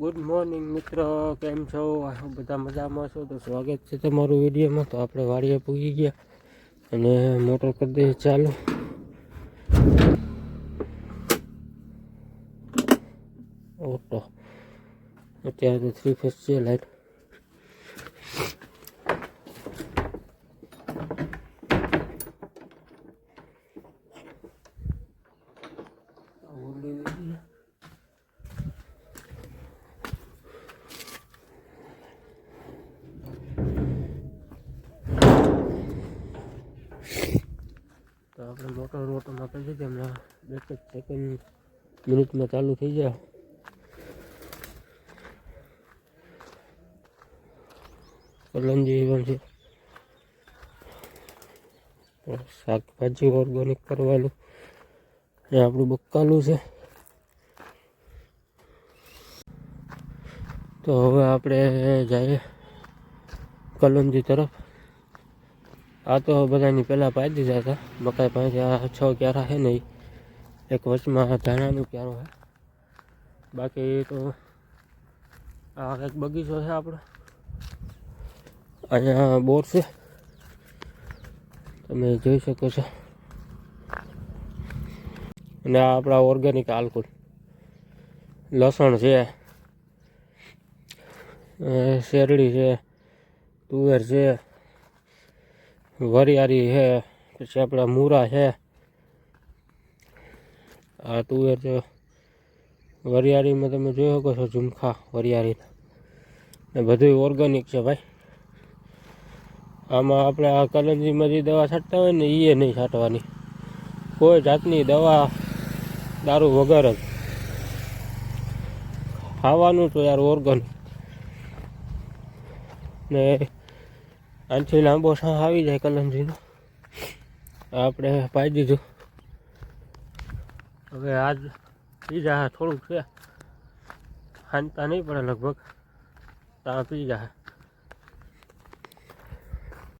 Good morning મિત્રો. કેમ છો? બધા મજામાં છો? તો સ્વાગત છે તમારું વિડીયોમાં. તો આપણે વાડીએ પૂગી ગયા અને મોટર કરી દઈએ. ચાલુ. ઓટો. અત્યારે તો થ્રી ફેસ છે લાઈટ આપણે મોટર રોટોમાં કરી દીધી, હમણાં બે સેકન્ડ મિનિટમાં ચાલુ થઈ જાય. કલંજી પણ છે. શાકભાજી ઓર્ગેનિક કરવાનું. એ આપણું બક્કાલું છે. તો હવે આપણે જઈએ કલંજી તરફ. આ તો બધાની પહેલાં પાઈ દીધા હતા. મકાઈ પાસે આ છ ક્યારા છે નહીં એક વર્ષમાં ધાણાનું ક્યારો છે. બાકી તો આ એક બગીચો છે આપણો. અહીંયા બોર છે. તમે જોઈ શકો છો. અને આ આપણા ઓર્ગેનિક આલકુલ. લસણ છે. શેરડી છે. તુવેર છે. વરિયાળી છે પછી આપણા મૂરા છે આ તુવેર છે વરિયાળીમાં તમે જોઈ શકો છો ઝુમખા વરિયાળીના. ને બધું ઓર્ગેનિક છે ભાઈ. આમાં આપણે આ કલંજીમાં જે દવા છાંટતા હોય ને એ નહીં છાંટવાની. કોઈ જાતની દવા, દારૂ વગર જ. ખાવાનું તો યાર ઓર્ગન ને આનાથી લાંબો સાહ આવી જાય કલંજીનો. આપણે પાઈ દીધું. હવે આજ પીઝા થોડુંક છે. હાનતા નહીં પડે લગભગ. ત્યાં પી જા